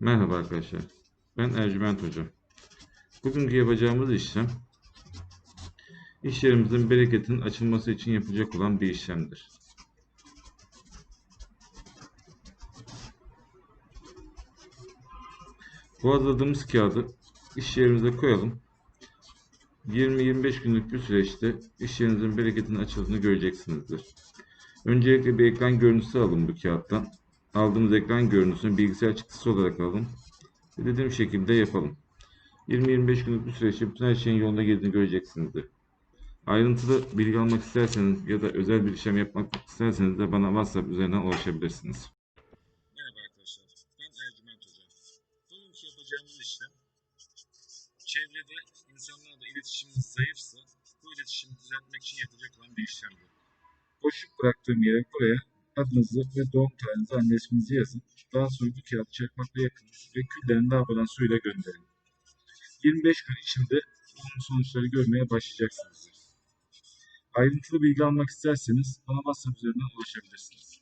Merhaba arkadaşlar. Ben Ercüment Hoca. Bugünkü yapacağımız işlem iş yerimizin bereketinin açılması için yapılacak olan bir işlemdir. Bu hazırladığımız kağıdı iş yerimize koyalım. 20-25 günlük bir süreçte iş yerinizin bereketinin açıldığını göreceksinizdir. Öncelikle bir ekran görüntüsü alın bu kağıttan. Aldığımız ekran görüntüsünü bilgisayar çıktısı olarak alın. Ve dediğim şekilde yapalım. 20-25 günlük bir süreçte bütün her şeyin yolunda girdiğini göreceksinizdir. Ayrıntılı bilgi almak isterseniz ya da özel bir işlem yapmak isterseniz de bana WhatsApp üzerinden ulaşabilirsiniz. Merhaba arkadaşlar, ben Ercüment Hoca. Bugünkü yapacağımız işlem, çevrede insanlarla iletişiminiz zayıfsa, bu iletişimi düzeltmek için yapılacak olan bir işlemdir. Boşluk bıraktığım yere buraya adınızı ve doğum tarihinizi, anne yazın. Daha sonra bu kağıdı çakmakla yakın ve küllerini lavabodan suyla gönderin. 25 gün içinde olumlu sonuçları görmeye başlayacaksınızdır. Ayrıntılı bilgi almak isterseniz bana WhatsApp üzerinden ulaşabilirsiniz.